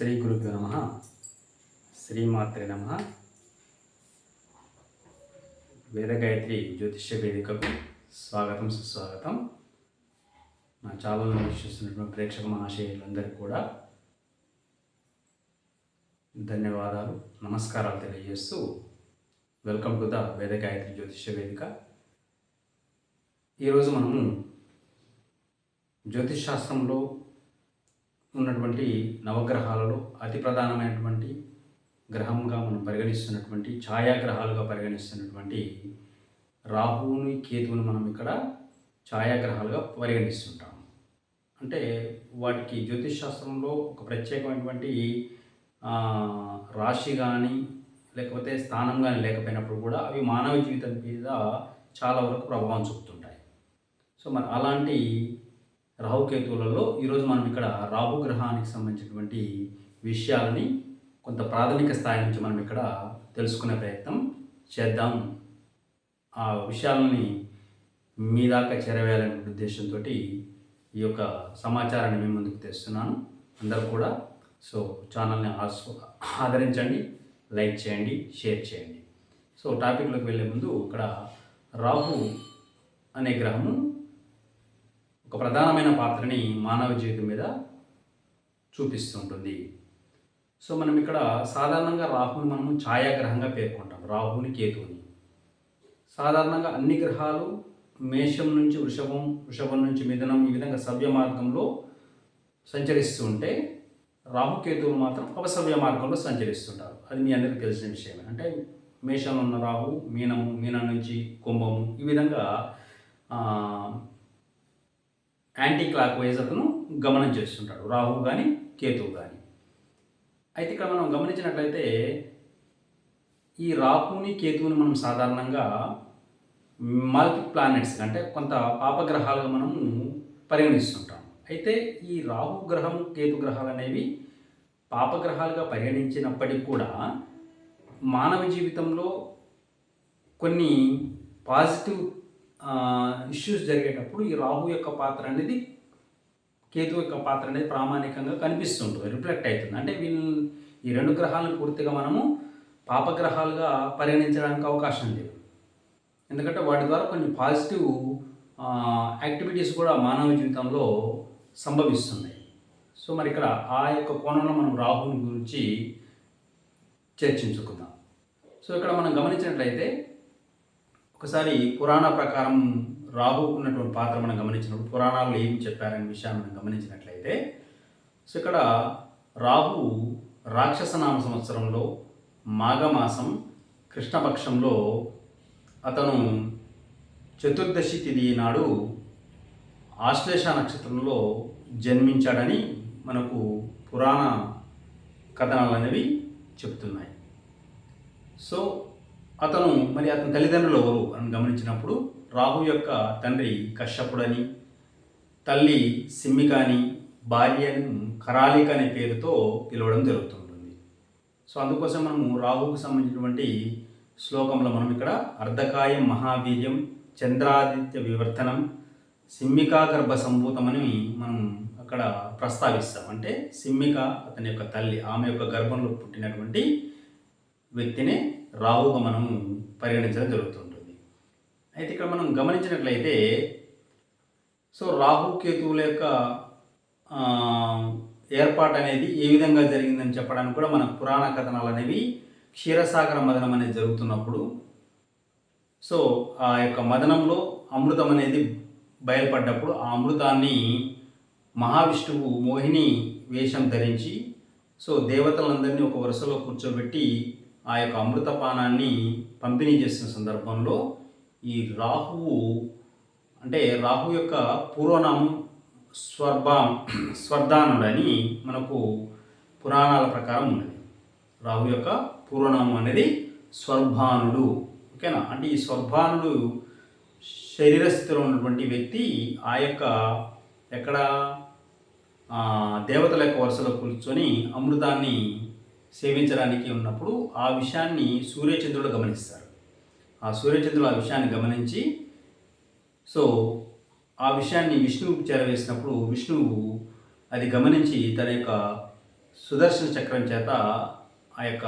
శ్రీ గురుభ్యో నమ. శ్రీమాత్రి నమ. వేదగాయత్రి జ్యోతిష్య వేదికకు స్వాగతం సుస్వాగతం. నా ఛానల్ను వీక్షిస్తున్నటువంటి ప్రేక్షక మహాశయులందరికీ కూడా ధన్యవాదాలు నమస్కారాలు తెలియజేస్తూ వెల్కమ్ టు ద వేదగాయత్రి జ్యోతిష్య వేదిక. ఈరోజు మనము జ్యోతిష్ శాస్త్రంలో ఉన్నటువంటి నవగ్రహాలలో అతి ప్రధానమైనటువంటి గ్రహంగా మనం పరిగణిస్తున్నటువంటి ఛాయాగ్రహాలుగా పరిగణిస్తున్నటువంటి రాహువుని కేతువుని మనం ఇక్కడ ఛాయాగ్రహాలుగా పరిగణిస్తుంటాం. అంటే వాటికి జ్యోతిష్ శాస్త్రంలో ఒక ప్రత్యేకమైనటువంటి రాశి కానీ లేకపోతే స్థానం కానీ లేకపోయినప్పుడు కూడా అవి మానవ జీవితం మీద చాలా వరకు ప్రభావం చూపుతుంటాయి. సో మరి అలాంటి రాహుకేతువులలో ఈరోజు మనం ఇక్కడ రాహు గ్రహానికి సంబంధించినటువంటి విషయాలని కొంత ప్రాథమిక స్థాయి నుంచి మనం ఇక్కడ తెలుసుకునే ప్రయత్నం చేద్దాం. ఆ విషయాలని మీ దాకా చేరవేయాలనే ఉద్దేశంతో ఈ యొక్క సమాచారాన్ని మేము ముందుకు తెస్తున్నాను. అందరూ కూడా సో ఛానల్ని ఆస్వ ఆదరించండి లైక్ చేయండి షేర్ చేయండి. సో టాపిక్లోకి వెళ్ళే ముందు ఇక్కడ రాహు అనే గ్రహము ఒక ప్రధానమైన పాత్రని మానవ జీవితం మీద చూపిస్తుంటుంది సో మనం ఇక్కడ సాధారణంగా రాహుని మనము ఛాయాగ్రహంగా పేర్కొంటాం. రాహుని కేతువుని. సాధారణంగా అన్ని గ్రహాలు మేషం నుంచి వృషభం వృషభం నుంచి మిథునం ఈ విధంగా సవ్య మార్గంలో సంచరిస్తూ ఉంటే రాహుకేతువులు మాత్రం అపసవ్య మార్గంలో సంచరిస్తుంటారు. అది మీ అందరికీ తెలిసిన విషయమే. అంటే మేషంలో ఉన్న రాహు మీనము మీనం నుంచి కుంభము ఈ విధంగా యాంటీ క్లాక్ వైజ్ అతను గమనం చేస్తుంటాడు. రాహువు కానీ కేతువు కానీ అయితే ఇక్కడ మనం గమనించినట్లయితే ఈ రాహుని కేతువుని మనం సాధారణంగా మల్టీ ప్లానెట్స్ అంటే కొంత పాపగ్రహాలుగా మనము పరిగణిస్తుంటాం. అయితే ఈ రాహు గ్రహం కేతు గ్రహాలు అనేవి పాపగ్రహాలుగా పరిగణించినప్పటికీ కూడా మానవ జీవితంలో కొన్ని పాజిటివ్ ఇష్యూస్ జరిగేటప్పుడు ఈ రాహు యొక్క పాత్ర అనేది కేతు యొక్క పాత్ర అనేది ప్రామాణికంగా కనిపిస్తుంటుంది రిఫ్లెక్ట్ అవుతుంది. అంటే వీళ్ళు ఈ రెండు గ్రహాలను పూర్తిగా మనము పాపగ్రహాలుగా పరిగణించడానికి అవకాశం లేదు. ఎందుకంటే వాటి ద్వారా కొన్ని పాజిటివ్ యాక్టివిటీస్ కూడా మానవ జీవితంలో సంభవిస్తున్నాయి. సో మరి ఇక్కడ ఆ యొక్క కోణంలో మనం రాహుని గురించి చర్చించుకుందాం. సో ఇక్కడ మనం గమనించినట్లయితే ఒకసారి పురాణ ప్రకారం రాహు ఉన్నటువంటి పాత్ర మనం గమనించినప్పుడు పురాణాలు ఏం చెప్పారనే విషయాన్ని మనం గమనించినట్లయితే సో ఇక్కడ రాహు రాక్షస నామ సంవత్సరంలో మాఘమాసం కృష్ణపక్షంలో అతను చతుర్దశి తిథి నాడు ఆశ్లేష నక్షత్రంలో జన్మించాడని మనకు పురాణ కథనాలు అనేవి చెప్తున్నాయి. సో అతను మరి అతని తల్లిదండ్రులు ఎవరు అని గమనించినప్పుడు రాహు యొక్క తండ్రి కశ్యపుడని తల్లి సిమ్మిక అని భార్యను కరాలిక అనే పేరుతో పిలవడం జరుగుతుంటుంది. సో అందుకోసం మనము రాహుకు సంబంధించినటువంటి శ్లోకంలో మనం ఇక్కడ అర్ధకాయం మహావీర్యం చంద్రాదిత్య వివర్తనం సిమ్మికా గర్భ సంభూతమని మనం అక్కడ ప్రస్తావిస్తాం. అంటే సిమ్మిక అతని యొక్క తల్లి ఆమె యొక్క గర్భంలో పుట్టినటువంటి వ్యక్తినే రావుగా మనం పరిగణించడం జరుగుతుంటుంది. అయితే ఇక్కడ మనం గమనించినట్లయితే సో రాహు కేతువుల యొక్క ఏర్పాటు అనేది ఏ విధంగా జరిగిందని చెప్పడానికి కూడా మన పురాణ కథనాలు అనేవి క్షీరసాగర మదనం అనేది జరుగుతున్నప్పుడు సో ఆ యొక్క మదనంలో అమృతం అనేది బయలుపడ్డప్పుడు ఆ అమృతాన్ని మహావిష్ణువు మోహిని వేషం ధరించి సో దేవతలందరినీ ఒక వరుసలో కూర్చోబెట్టి ఆ యొక్క అమృతపానాన్ని పంపిణీ చేసిన సందర్భంలో ఈ రాహువు అంటే రాహు యొక్క పూర్వనామం స్వర్భా స్వర్ధానుడని మనకు పురాణాల ప్రకారం ఉన్నది. రాహు యొక్క పూర్వనామం అనేది స్వర్భానుడు ఓకేనా? అంటే ఈ స్వర్భానుడు శరీర స్థితిలో ఉన్నటువంటి వ్యక్తి ఆ యొక్క ఎక్కడ దేవతల యొక్క వరుసలో కూర్చొని అమృతాన్ని సేవించడానికి ఉన్నప్పుడు ఆ విషయాన్ని సూర్యచంద్రుడు గమనిస్తారు. ఆ సూర్యచంద్రుడు ఆ విషయాన్ని గమనించి సో ఆ విషయాన్ని విష్ణువుకు చేరవేసినప్పుడు విష్ణువు అది గమనించి తన యొక్క సుదర్శన చక్రం చేత ఆ యొక్క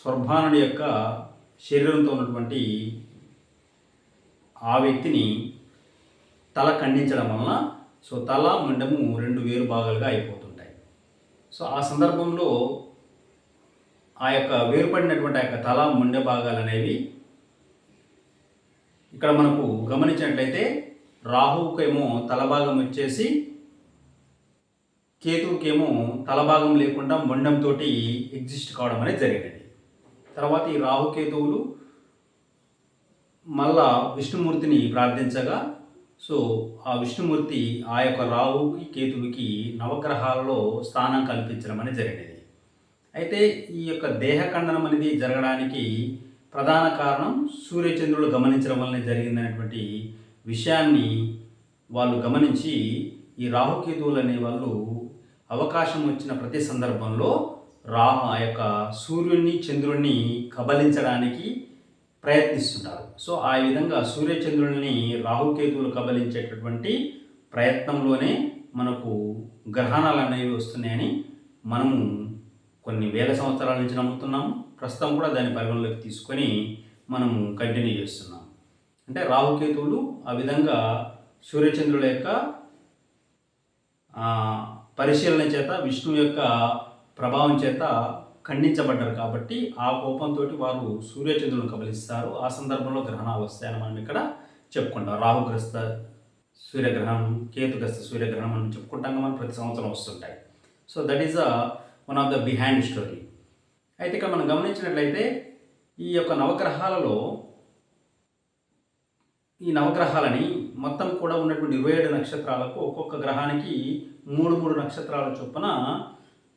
స్వర్భానుడి యొక్క శరీరంతో ఉన్నటువంటి ఆ వ్యక్తిని తల ఖండించడం వలన సో తల మండము రెండు వేరు భాగాలుగా అయిపోతుంటాయి. సో ఆ సందర్భంలో ఆ యొక్క వేరుపడినటువంటి ఆ యొక్క తల ముండె భాగాలు అనేవి ఇక్కడ మనకు గమనించినట్లయితే రాహువుకేమో తల భాగం వచ్చేసి కేతువుకేమో తల భాగం లేకుండా మొండంతో ఎగ్జిస్ట్ కావడం అనేది జరిగినది తర్వాత ఈ రాహుకేతువులు మళ్ళా విష్ణుమూర్తిని ప్రార్థించగా సో ఆ విష్ణుమూర్తి ఆ యొక్క రాహుకి కేతువుకి నవగ్రహాలలో స్థానం కల్పించడం అనేది జరిగినది అయితే ఈ యొక్క దేహఖండనం అనేది జరగడానికి ప్రధాన కారణం సూర్యచంద్రులు గమనించడం వల్లనే జరిగిందనేటువంటి విషయాన్ని వాళ్ళు గమనించి ఈ రాహుకేతువులు అనే వాళ్ళు అవకాశం వచ్చిన ప్రతి సందర్భంలో రా ఆ యొక్క సూర్యుడిని చంద్రుడిని కబలించడానికి ప్రయత్నిస్తుంటారు. సో ఆ విధంగా సూర్యచంద్రుల్ని రాహుకేతువులు కబలించేటటువంటి ప్రయత్నంలోనే మనకు గ్రహణాలు అనేవి వస్తున్నాయని మనము కొన్ని వేల సంవత్సరాల నుంచి నమ్ముతున్నాము ప్రస్తుతం కూడా దాన్ని పరిగణలోకి తీసుకొని మనం కంటిన్యూ చేస్తున్నాం. అంటే రాహుకేతువులు ఆ విధంగా సూర్యచంద్రుల యొక్క పరిశీలన చేత విష్ణువు యొక్క ప్రభావం చేత ఖండించబడ్డారు కాబట్టి ఆ కోపంతో వారు సూర్యచంద్రులను కబలిస్తారు. ఆ సందర్భంలో గ్రహణాలు వస్తాయని మనం ఇక్కడ చెప్పుకుంటాం. రాహుగ్రస్త సూర్యగ్రహణం కేతుగ్రస్త సూర్యగ్రహణం అని చెప్పుకుంటాం మనం ప్రతి సంవత్సరం వస్తుంటాయి. So that is a one of the behind story. అయితే ఇక్కడ మనం గమనించినట్లయితే ఈ యొక్క నవగ్రహాలలో ఈ నవగ్రహాలని మొత్తం కూడా ఉన్నటువంటి ఇరవై ఏడు నక్షత్రాలకు ఒక్కొక్క గ్రహానికి మూడు మూడు నక్షత్రాల చొప్పున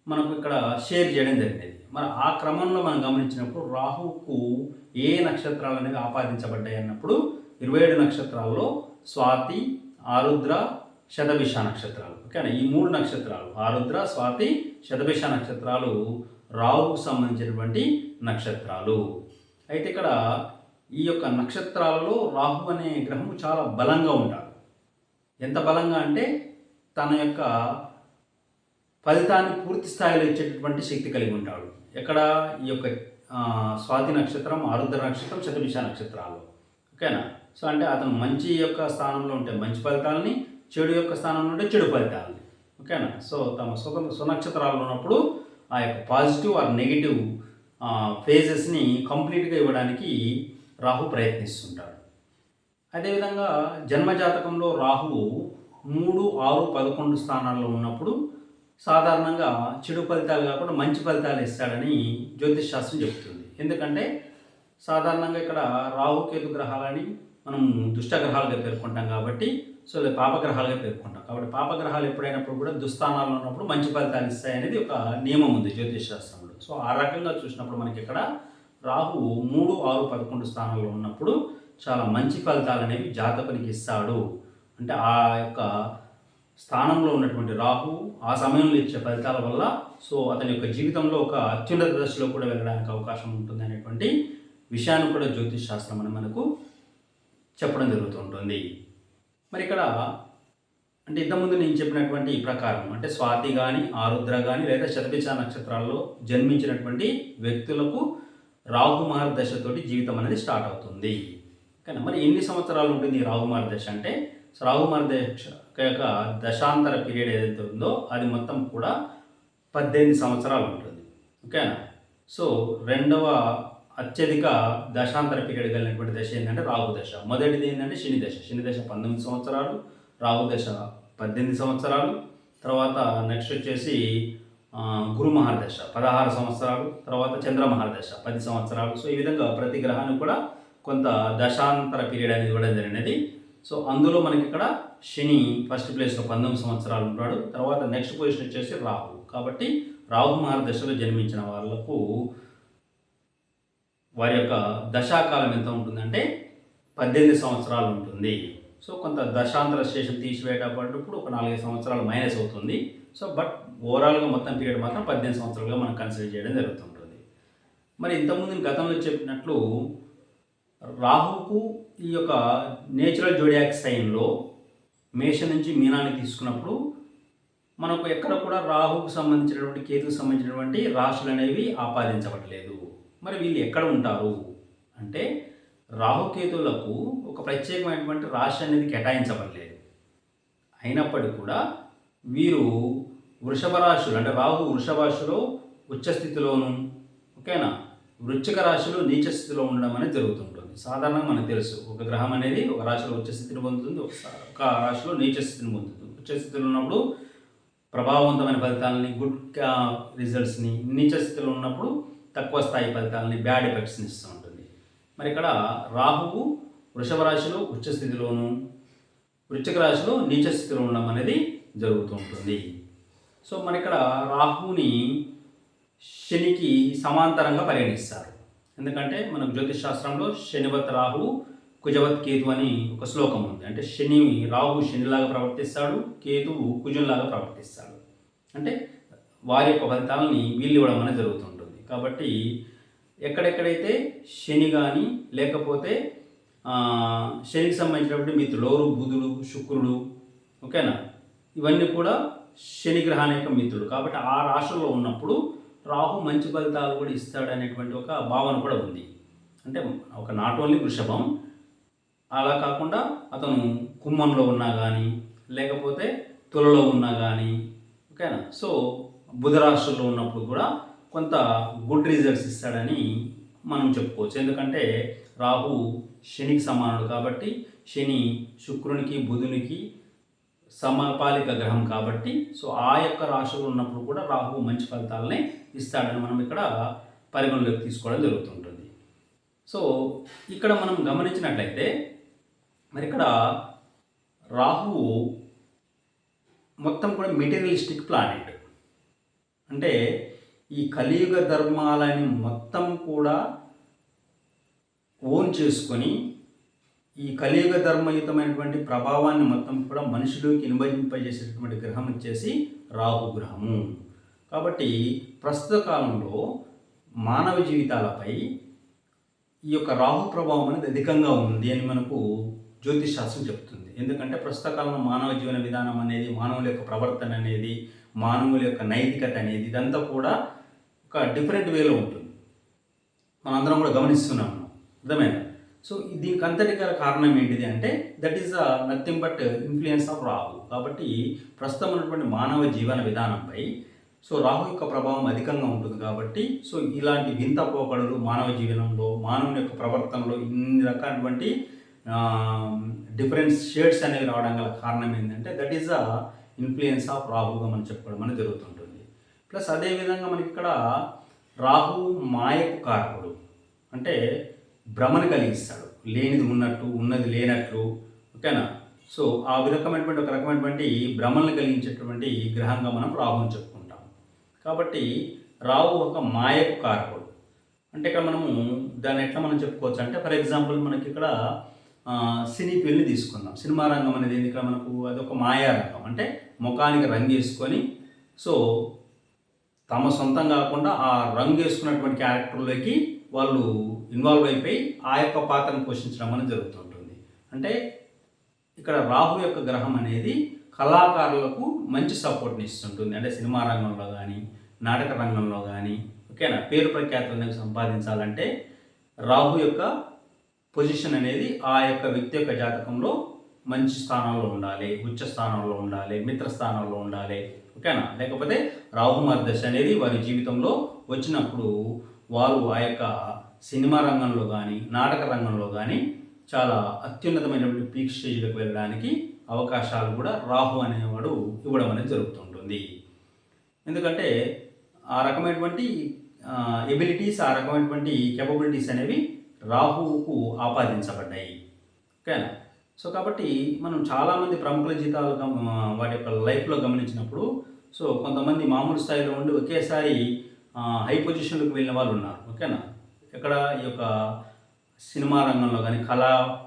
మనకు ఇక్కడ షేర్ చేయడం జరిగింది. మరి ఆ క్రమంలో మనం గమనించినప్పుడు రాహుకు ఏ నక్షత్రాలు అనేవి ఆపాదించబడ్డాయి అన్నప్పుడు ఇరవై ఏడు నక్షత్రాల్లో స్వాతి ఆరుద్ర శతభిష నక్షత్రాలు. ఓకేనా? ఈ మూడు నక్షత్రాలు ఆరుద్ర స్వాతి శతభిష నక్షత్రాలు రాహుకు సంబంధించినటువంటి నక్షత్రాలు. అయితే ఇక్కడ ఈ యొక్క నక్షత్రాలలో రాహు అనే గ్రహము చాలా బలంగా ఉంటాడు ఎంత బలంగా అంటే తన యొక్క ఫలితాన్ని పూర్తి స్థాయిలో ఇచ్చేటటువంటి శక్తి కలిగి ఉంటాడు. ఎక్కడ? ఈ యొక్క స్వాతి నక్షత్రం ఆరుద్ర నక్షత్రం శతభిష నక్షత్రాలు. ఓకేనా? సో అంటే అతను మంచి యొక్క స్థానంలో ఉంటే మంచి ఫలితాలని చెడు యొక్క స్థానంలో ఉంటే చెడు ఫలితాలని ఓకేనా? సో తమ సుఖ సునక్షత్రాలు ఉన్నప్పుడు ఆ యొక్క పాజిటివ్ ఆర్ నెగిటివ్ ఫేజెస్ని కంప్లీట్గా ఇవ్వడానికి రాహు ప్రయత్నిస్తుంటాడు. అదేవిధంగా జన్మజాతకంలో రాహువు మూడు ఆరు పదకొండు స్థానాల్లో ఉన్నప్పుడు సాధారణంగా చెడు ఫలితాలు కాకుండా మంచి ఫలితాలు ఇస్తాడని జ్యోతిష్ శాస్త్రం చెబుతుంది. ఎందుకంటే సాధారణంగా ఇక్కడ రాహుకేతు గ్రహాలని మనం దుష్టగ్రహాలుగా పేర్కొంటాం కాబట్టి సో లేదా పాపగ్రహాలుగా పేర్కొంటాం. కాబట్టి పాపగ్రహాలు ఎప్పుడైనప్పుడు కూడా దుస్థానాల్లో ఉన్నప్పుడు మంచి ఫలితాలు ఇస్తాయనేది ఒక నియమం ఉంది జ్యోతిష్ శాస్త్రంలో. సో ఆ రకంగా చూసినప్పుడు మనకి ఇక్కడ రాహు మూడు ఆరు పదకొండు స్థానాల్లో ఉన్నప్పుడు చాలా మంచి ఫలితాలు అనేవి జాతకునికి ఇస్తాడు. అంటే ఆ యొక్క స్థానంలో ఉన్నటువంటి రాహు ఆ సమయంలో ఇచ్చే ఫలితాల వల్ల సో అతని యొక్క జీవితంలో ఒక అత్యున్నత దశలో కూడా వెళ్ళడానికి అవకాశం ఉంటుంది అనేటువంటి విషయాన్ని కూడా జ్యోతిష్ శాస్త్రం అని మనకు చెప్పడం జరుగుతుంటుంది మరి ఇక్కడ అంటే ఇంతకుముందు నేను చెప్పినటువంటి ఈ ప్రకారం అంటే స్వాతి కానీ ఆరుద్ర కానీ లేదా శతభిష నక్షత్రాల్లో జన్మించినటువంటి వ్యక్తులకు రాహు మహర్దశతోటి జీవితం అనేది స్టార్ట్ అవుతుంది. కానీ మరి ఎన్ని సంవత్సరాలు ఉంటుంది ఈ రాహు అంటే? సో దశ యొక్క దశాంతర పీరియడ్ ఏదైతే ఉందో అది మొత్తం కూడా పద్దెనిమిది సంవత్సరాలు ఉంటుంది. ఓకేనా? సో రెండవ అత్యధిక దశాంతర పీరియడ్ కలిగినటువంటి దశ ఏంటంటే రాహు దశ. మొదటిది ఏంటంటే శని దశ. శని దశ పంతొమ్మిది సంవత్సరాలు రాహు దశ పద్దెనిమిది సంవత్సరాలు తర్వాత నెక్స్ట్ వచ్చేసి గురు మహాదశ పదహారు సంవత్సరాలు తర్వాత చంద్ర మహాదశ పది సంవత్సరాలు. సో ఈ విధంగా ప్రతి గ్రహానికి కూడా కొంత దశాంతర పీరియడ్ అనేది ఇవ్వడం జరిగినది. సో అందులో మనకి ఇక్కడ శని ఫస్ట్ ప్లేస్లో పంతొమ్మిది సంవత్సరాలు ఉంటాడు. తర్వాత నెక్స్ట్ పొజిషన్ వచ్చేసి రాహు. కాబట్టి రాహు మహాదశలో జన్మించిన వాళ్ళకు వారి యొక్క దశాకాలం ఎంత ఉంటుందంటే పద్దెనిమిది సంవత్సరాలు ఉంటుంది. సో కొంత దశాంతర శేషం తీసివేటప్పుడు ఒక నాలుగైదు సంవత్సరాలు మైనస్ అవుతుంది. సో బట్ ఓవరాల్గా మొత్తం పీరియడ్ మాత్రం పద్దెనిమిది సంవత్సరాలుగా మనం కన్సిడర్ చేయడం జరుగుతుంటుంది. మరి ఇంతకుముందు గతంలో చెప్పినట్లు రాహుకు ఈ యొక్క నేచురల్ జోడియాక్ సైన్లో మేష నుంచి మీనాన్ని తీసుకున్నప్పుడు మనకు ఎక్కడ కూడా రాహుకు సంబంధించినటువంటి కేతుకు సంబంధించినటువంటి రాశులు అనేవి ఆపాదించబడలేదు. మరి వీళ్ళు ఎక్కడ ఉంటారు? అంటే రాహుకేతులకు ఒక ప్రత్యేకమైనటువంటి రాశి అనేది కేటాయించబడలేదు. అయినప్పటికీ కూడా వీరు వృషభ రాశులు అంటే రాహు వృషభ రాశిలో ఉచ్చ స్థితిలోను ఓకేనా? వృచ్చిక రాశిలో నీచ స్థితిలో ఉండడం అనేది జరుగుతుంటుంది. సాధారణంగా మనకు తెలుసు ఒక గ్రహం అనేది ఒక రాశిలో ఉచ్చ స్థితిని పొందుతుంది ఒక- ఒక రాశిలో నీచ స్థితిని పొందుతుంది. ఉచ్చ స్థితిలో ఉన్నప్పుడు ప్రభావవంతమైన ఫలితాలని గుడ్ రిజల్ట్స్ని నీచ స్థితిలో ఉన్నప్పుడు తక్కువ స్థాయి ఫలితాలని బ్యాడ్ ఎఫెక్ట్స్ని ఇస్తూ ఉంటుంది. మరి ఇక్కడ రాహువు వృషభ రాశిలో ఉచ్చ స్థితిలోను వృశ్చిక రాశిలో నీచ స్థితిలో ఉండడం అనేది జరుగుతూ ఉంటుంది. సో మరి ఇక్కడ రాహుని శనికి సమాంతరంగా పరిగణిస్తారు. ఎందుకంటే మనకు జ్యోతిష్ శాస్త్రంలో శనివత్ రాహు కుజవత్ కేతు అని ఒక శ్లోకం ఉంది. అంటే శని రాహు శనిలాగా ప్రవర్తిస్తాడు కేతువు కుజునిలాగా ప్రవర్తిస్తాడు. అంటే వారి యొక్క ఫలితాలని వీళ్ళు ఇవ్వడం అనేది జరుగుతుంది కాబట్టి ఎక్కడెక్కడైతే శని కానీ లేకపోతే శనికి సంబంధించినటువంటి మిత్రులు బుధుడు శుక్రుడు ఓకేనా? ఇవన్నీ కూడా శని గ్రహాన్ని యొక్క మిత్రుడు కాబట్టి ఆ రాశుల్లో ఉన్నప్పుడు రాహు మంచి ఫలితాలు కూడా ఇస్తాడనేటువంటి ఒక భావన కూడా ఉంది. అంటే ఒక నాట్ ఓన్లీ వృషభం. అలా కాకుండా అతను కుంభంలో ఉన్నా కానీ లేకపోతే తులలో ఉన్నా కానీ ఓకేనా? సో బుధ రాశుల్లో ఉన్నప్పుడు కూడా కొంత గుడ్ రిజల్ట్స్ ఇస్తాడని మనం చెప్పుకోవచ్చు. ఎందుకంటే రాహు శనికి సమానుడు కాబట్టి శని శుక్రునికి బుధునికి సమపాలిక గ్రహం కాబట్టి సో ఆ యొక్క రాశులు ఉన్నప్పుడు కూడా రాహు మంచి ఫలితాలనే ఇస్తాడని మనం ఇక్కడ పరిగణలోకి తీసుకోవడం జరుగుతుంటుంది. సో ఇక్కడ మనం గమనించినట్లయితే మరి ఇక్కడ రాహువు మొత్తం కూడా మెటీరియలిస్టిక్ ప్లానెట్ అంటే ఈ కలియుగ ధర్మాలని మొత్తం కూడా ఓన్ చేసుకొని ఈ కలియుగ ధర్మయుతమైనటువంటి ప్రభావాన్ని మొత్తం కూడా మనుషులకి ఇనుభజింపజేసేటటువంటి గ్రహం వచ్చేసి రాహు గ్రహము. కాబట్టి ప్రస్తుత కాలంలో మానవ జీవితాలపై ఈ యొక్క రాహు ప్రభావం అనేది అధికంగా ఉంది అని మనకు జ్యోతిష్ శాస్త్రం చెప్తుంది. ఎందుకంటే ప్రస్తుత కాలంలో మానవ జీవన విధానం అనేది మానవుల యొక్క ప్రవర్తన అనేది మానవుల యొక్క నైతికత అనేది ఇదంతా కూడా ఒక డిఫరెంట్ వేలో ఉంటుంది. మనందరం కూడా గమనిస్తున్నాము అర్థమైనా సో దీనికి అంతటి గల కారణం ఏంటిది అంటే that is nothing but influence of Rahu కాబట్టి ప్రస్తుతం ఉన్నటువంటి మానవ జీవన విధానంపై సో రాహు యొక్క ప్రభావం అధికంగా ఉంటుంది కాబట్టి సో ఇలాంటి వింత పోకడలు మానవ జీవనంలో మానవుని యొక్క ప్రవర్తనలో ఇన్ని రకాలటువంటి డిఫరెంట్ షేడ్స్ అనేవి రావడం గల కారణం ఏంటంటే that is a influence of రాహుగా మనం చెప్పుకోవడం అనేది జరుగుతుంటుంది. ప్లస్ అదేవిధంగా మనకి ఇక్కడ రాహు మాయకు కారకుడు. అంటే భ్రమను కలిగిస్తాడు. లేనిది ఉన్నట్టు ఉన్నది లేనట్లు. ఓకేనా సో ఆ రకమైనటువంటి ఒక రకమైనటువంటి భ్రమలను కలిగించేటువంటి గ్రహంగా మనం రాహుని చెప్పుకుంటాం. కాబట్టి రాహు ఒక మాయకు కారకుడు. అంటే ఇక్కడ మనము దాన్ని ఎట్లా మనం చెప్పుకోవచ్చు? అంటే ఫర్ ఎగ్జాంపుల్ మనకి ఇక్కడ సినీ పెళ్ళి తీసుకుందాం. సినిమా రంగం అనేది ఎందుకంటే మనకు అదొక మాయా రంగం అంటే ముఖానికి రంగు వేసుకొని సో తమ సొంతం కాకుండా ఆ రంగు వేసుకున్నటువంటి క్యారెక్టర్లోకి వాళ్ళు ఇన్వాల్వ్ అయిపోయి ఆ యొక్క పాత్రను పోషించడం అనేది జరుగుతుంటుంది. అంటే ఇక్కడ రాహు యొక్క గ్రహం అనేది కళాకారులకు మంచి సపోర్ట్ని ఇస్తుంటుంది. అంటే సినిమా రంగంలో కానీ నాటక రంగంలో కానీ ఓకేనా? పేరు ప్రఖ్యాతులను సంపాదించాలంటే రాహు యొక్క పొజిషన్ అనేది ఆ యొక్క వ్యక్తి యొక్క జాతకంలో మంచి స్థానంలో ఉండాలి ఉచ్చ స్థానంలో ఉండాలి మిత్ర స్థానంలో ఉండాలి. ఓకేనా లేకపోతే రాహు మర్దశ అనేది వారి జీవితంలో వచ్చినప్పుడు వారు ఆ యొక్క సినిమా రంగంలో కానీ నాటక రంగంలో కానీ చాలా అత్యున్నతమైనటువంటి పీక్ స్టేజ్లకు వెళ్ళడానికి అవకాశాలు కూడా రాహు అనేవాడు ఇవ్వడం అనేది జరుగుతుంటుంది. ఎందుకంటే ఆ రకమైనటువంటి ఎబిలిటీస్ ఆ రకమైనటువంటి కెపబిలిటీస్ అనేవి రాహువుకు ఆపాదించబడ్డాయి. ఓకేనా? సో కాబట్టి మనం చాలామంది ప్రముఖుల జీతాలు గమ- వాటి యొక్క లైఫ్లో గమనించినప్పుడు సో కొంతమంది మామూలు స్థాయిలో ఉండి ఒకేసారి హై పొజిషన్లకు వెళ్ళిన వాళ్ళు ఉన్నారు. ఓకేనా? ఇక్కడ ఈ యొక్క సినిమా రంగంలో కానీ కళా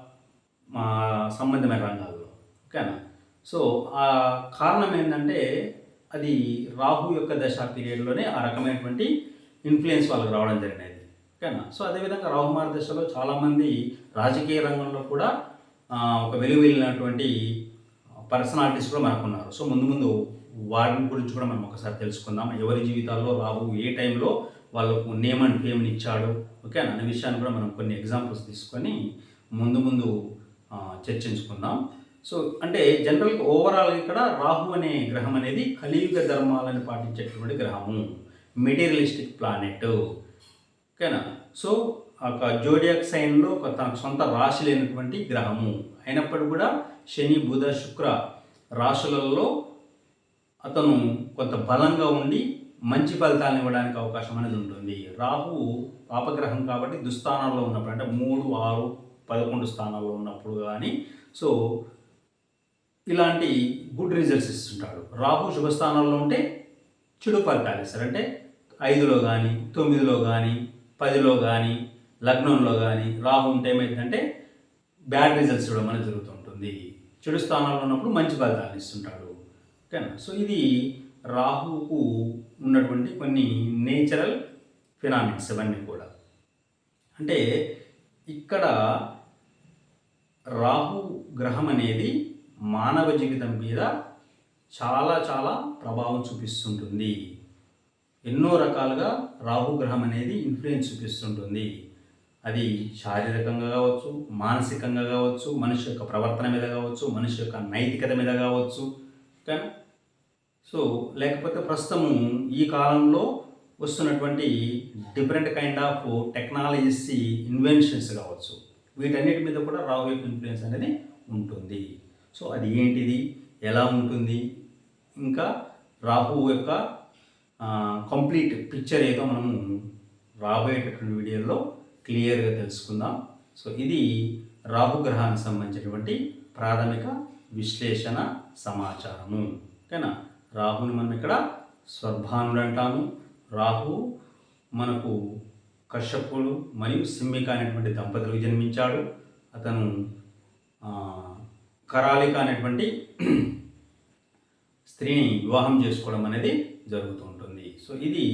సంబంధమైన రంగాల్లో. ఓకేనా? సో ఆ కారణం ఏంటంటే అది రాహు యొక్క దశ పీరియడ్లోనే ఆ రకమైనటువంటి ఇన్ఫ్లుయెన్స్ వాళ్ళకి రావడం జరిగినది. ఓకేనా? సో అదేవిధంగా రాహుమార్ దశలో చాలామంది రాజకీయ రంగంలో కూడా ఒక వెలుగు వెళ్ళినటువంటి పర్సనాలిటీస్ కూడా మనకున్నారు. సో ముందు ముందు వారిని గురించి కూడా మనం ఒకసారి తెలుసుకుందాం. ఎవరి జీవితాల్లో రాహు ఏ టైంలో వాళ్ళకు నేమ్ అండ్ ఫేమ్ని ఇచ్చాడు? ఓకే అనే విషయాన్ని కూడా మనం కొన్ని ఎగ్జాంపుల్స్ తీసుకొని ముందు ముందు చర్చించుకుందాం. సో అంటే జనరల్గా ఓవరాల్ ఇక్కడ రాహు అనే గ్రహం అనేది కలియుగ ధర్మాలను పాటించేటువంటి గ్రహము. Materialistic planet. ఓకేనా? సో ఒక జోడియాక్ సైన్లో ఒక తన సొంత రాశి లేనటువంటి గ్రహము. అయినప్పటికీ కూడా శని బుధ శుక్ర రాశులలో అతను కొంత బలంగా ఉండి మంచి ఫలితాలను ఇవ్వడానికి అవకాశం అనేది ఉంటుంది. రాహు పాపగ్రహం కాబట్టి దుస్థానాల్లో ఉన్నప్పుడు అంటే మూడు ఆరు పదకొండు స్థానాల్లో ఉన్నప్పుడు కానీ సో ఇలాంటి గుడ్ రిజల్ట్స్ ఇస్తుంటాడు. రాహు శుభస్థానాల్లో ఉంటే చెడు ఫలితాలు ఇస్తారు. అంటే ఐదులో కానీ తొమ్మిదిలో కానీ పదిలో కానీ లగ్నంలో కానీ రాహు ఉంటే ఏమైందంటే బ్యాడ్ రిజల్ట్స్ ఇవ్వడం అనేది జరుగుతుంటుంది. చెడు స్థానాల్లో ఉన్నప్పుడు మంచి ఫలితాలను ఇస్తుంటాడు. ఓకేనా? సో ఇది రాహుకు ఉన్నటువంటి కొన్ని నేచురల్ ఫినామిక్స్ ఇవన్నీ కూడా. అంటే ఇక్కడ రాహు గ్రహం అనేది మానవ జీవితం మీద చాలా చాలా ప్రభావం చూపిస్తుంటుంది. ఎన్నో రకాలుగా రాహు గ్రహం అనేది ఇన్ఫ్లుయెన్స్ చూపిస్తుంటుంది. అది శారీరకంగా కావచ్చు మానసికంగా కావచ్చు మనిషి యొక్క ప్రవర్తన మీద కావచ్చు మనిషి యొక్క నైతికత మీద కావచ్చు కానీ సో లేకపోతే ప్రస్తుతము ఈ కాలంలో వస్తున్నటువంటి different kind of technologies inventions కావచ్చు. వీటన్నిటి మీద కూడా రాహు యొక్క ఇన్ఫ్లుయెన్స్ అనేది ఉంటుంది. సో అది ఏంటిది? ఎలా ఉంటుంది? ఇంకా రాహు యొక్క కంప్లీట్ పిక్చర్ ఏదో మనము రాబోయేటటువంటి వీడియోలో క్లియర్గా తెలుసుకుందాం. సో ఇది రాహు గ్రహానికి సంబంధించినటువంటి ప్రాథమిక విశ్లేషణ సమాచారము. ఓకేనా? రాహుని మనం ఇక్కడ స్వర్భానుడు అంటాము. రాహు మనకు కశ్యపుడు మరియు సింహిక అనేటువంటి దంపతులకు జన్మించాడు. అతను కరాళిక అనేటువంటి స్త్రీని వివాహం చేసుకోవడం అనేది జరుగుతుంది. సో ఇది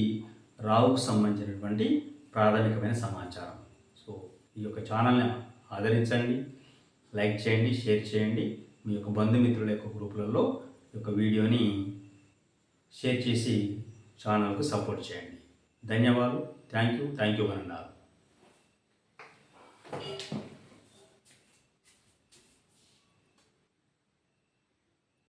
రావుకు సంబంధించినటువంటి ప్రాథమికమైన సమాచారం. సో ఈ యొక్క ఛానల్ని ఆదరించండి లైక్ చేయండి షేర్ చేయండి. మీ యొక్క బంధుమిత్రుల యొక్క గ్రూపులలో ఈ యొక్క వీడియోని షేర్ చేసి ఛానల్కు సపోర్ట్ చేయండి. ధన్యవాదాలు. Thank you. థ్యాంక్ యూ అన్నారు